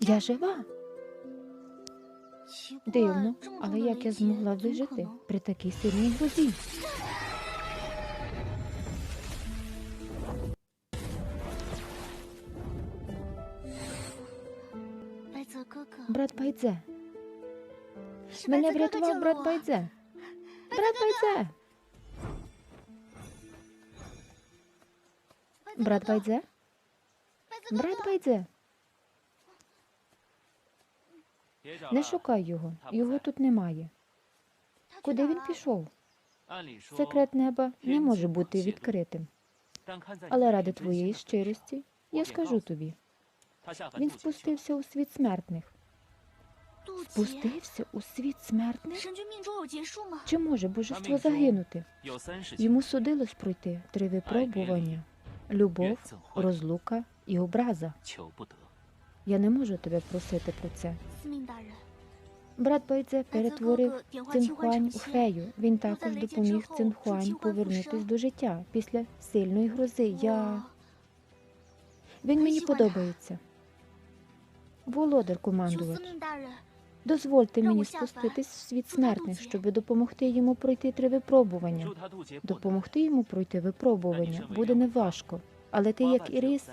Я жива. Дивно, але як я змогла вижити при такій сильній грозі? Байдзе. Мене врятував брат Байдзе. Брат Байдзе. Брат Байдзе? Брат Байдзе. Не шукай його. Його тут немає. Куди він пішов? Секрет неба не може бути відкритим. Але ради твоєї щирості я скажу тобі. Він спустився у світ смертних. Спустився у світ смертних? Чи може божество загинути? Йому судилось пройти три випробування: любов, розлука і образа. Я не можу тебе просити про це. Брат Байдзе перетворив Цинхуань у фею. Він також допоміг Цинхуань повернутись до життя після сильної грози. Я він мені подобається. Володар командувач. Дозвольте мені спуститись в світ смертних, щоб допомогти йому пройти три випробування. Допомогти йому пройти випробування буде неважко. Але ти, як Ірис,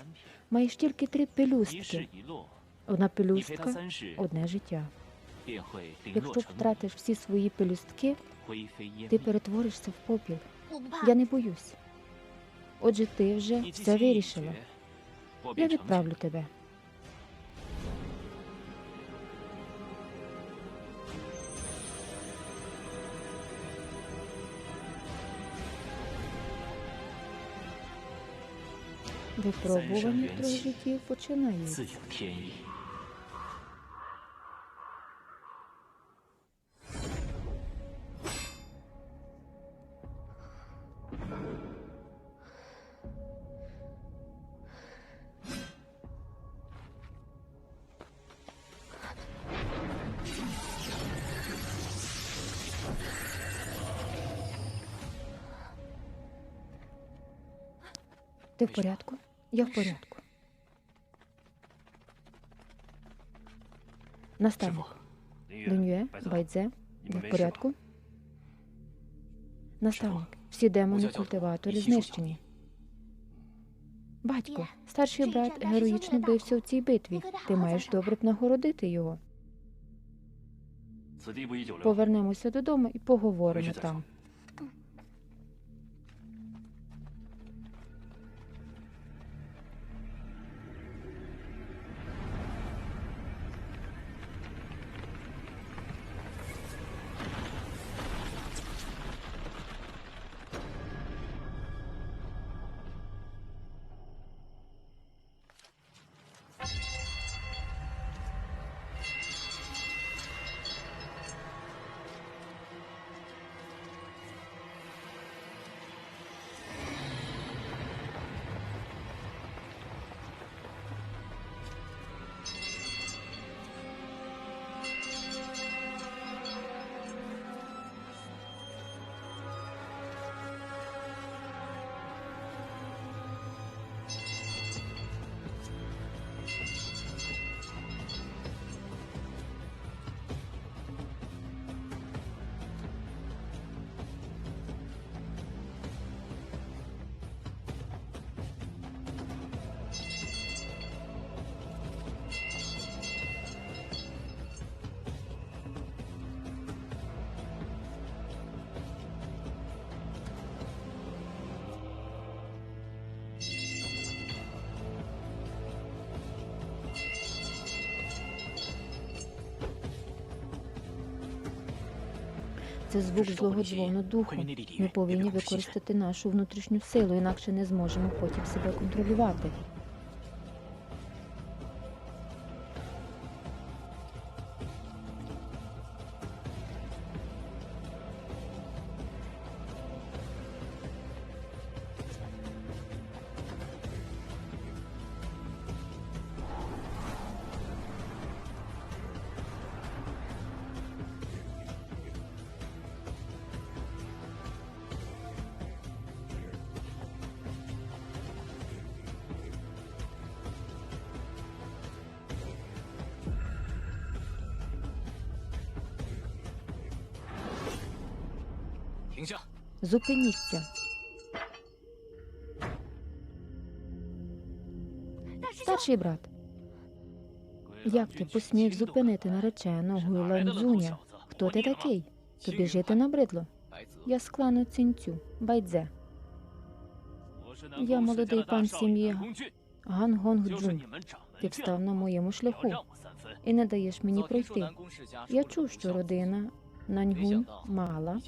маєш тільки три пелюстки. Одна пелюстка, одне життя. Якщо втратиш всі свої пелюстки, ти перетворишся в попіл. Я не боюсь. Отже, ти вже все вирішила. Я відправлю тебе. Випробування трьох життів починається. Ти в порядку? Я в порядку. Наставник. Денюе, Байдзе, я в порядку. Наставник. Всі демони культиватори знищені. Батько, старший брат героїчно бився в цій битві. Ти маєш добре б нагородити його. Повернемося додому і поговоримо там. Це звук злого дзвону духу. Ми повинні використати нашу внутрішню силу, інакше не зможемо потім себе контролювати. Зупиніться. Старший брат. Як ти посмів зупинити наречену Ландзуня? Хто ти такий? Тобі жити набридло. Я з клану цінцю, байдзе. Я молодий пан сім'ї Гангонг Джун. Ти встав на моєму шляху і не даєш мені прийти. Я чув, що родина Наньгун мала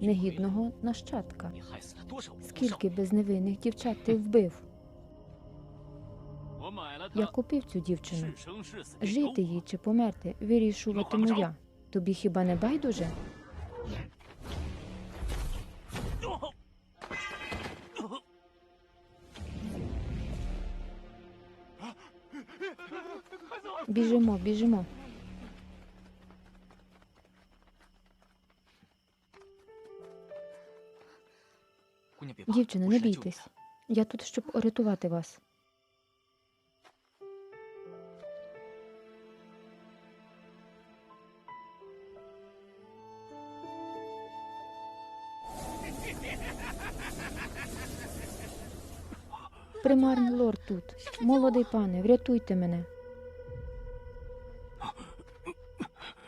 негідного нащадка. Скільки безневинних дівчат ти вбив? Я купив цю дівчину. Жити їй чи померти, вирішуватиму я. Тобі хіба не байдуже? Біжимо, біжимо. Дівчино, не бійтесь. Я тут, щоб рятувати вас. Примарний лорд тут. Молодий пане, врятуйте мене.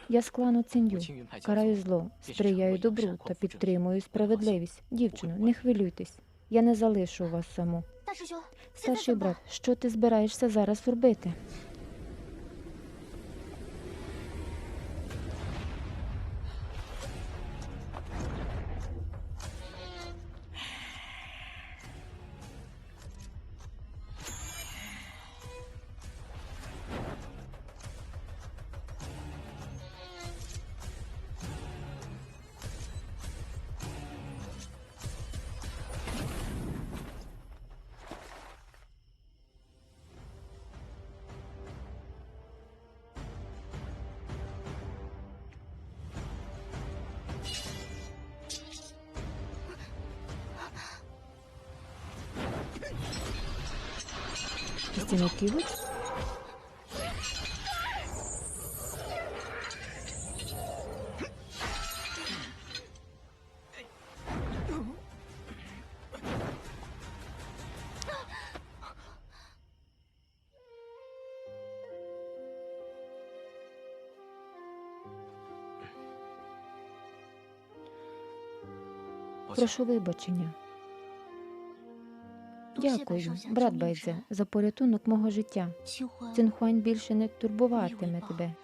Я з клану Цин'ю, караю зло, сприяю добру та підтримую справедливість. Дівчино, не хвилюйтесь. Я не залишу вас саму. Старший брат, що ти збираєшся зараз робити? Стіноківич? Прошу вибачення. Дякую, брат Байдзе, за порятунок мого життя. Цинхуань більше не турбуватиме тебе.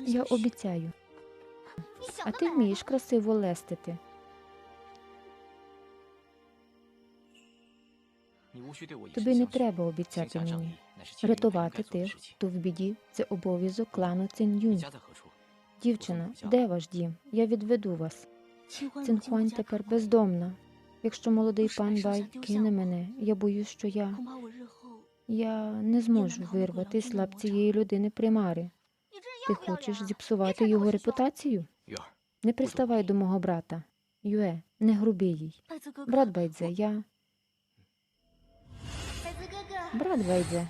Я обіцяю. А ти вмієш красиво лестити. Тобі не треба обіцяти мені. Рятувати ти хто в біді це обов'язок клану Цин'юнь. Дівчина, де ваш дім? Я відведу вас. Цинхуань тепер бездомна. Якщо молодий пан Бай кине мене, я боюсь, що я Я не зможу вирвати слаб цієї людини примари. Ти хочеш зіпсувати його репутацію? Не приставай до мого брата. Юе, не груби їй. Брат байдзе, я. Брат байдзе.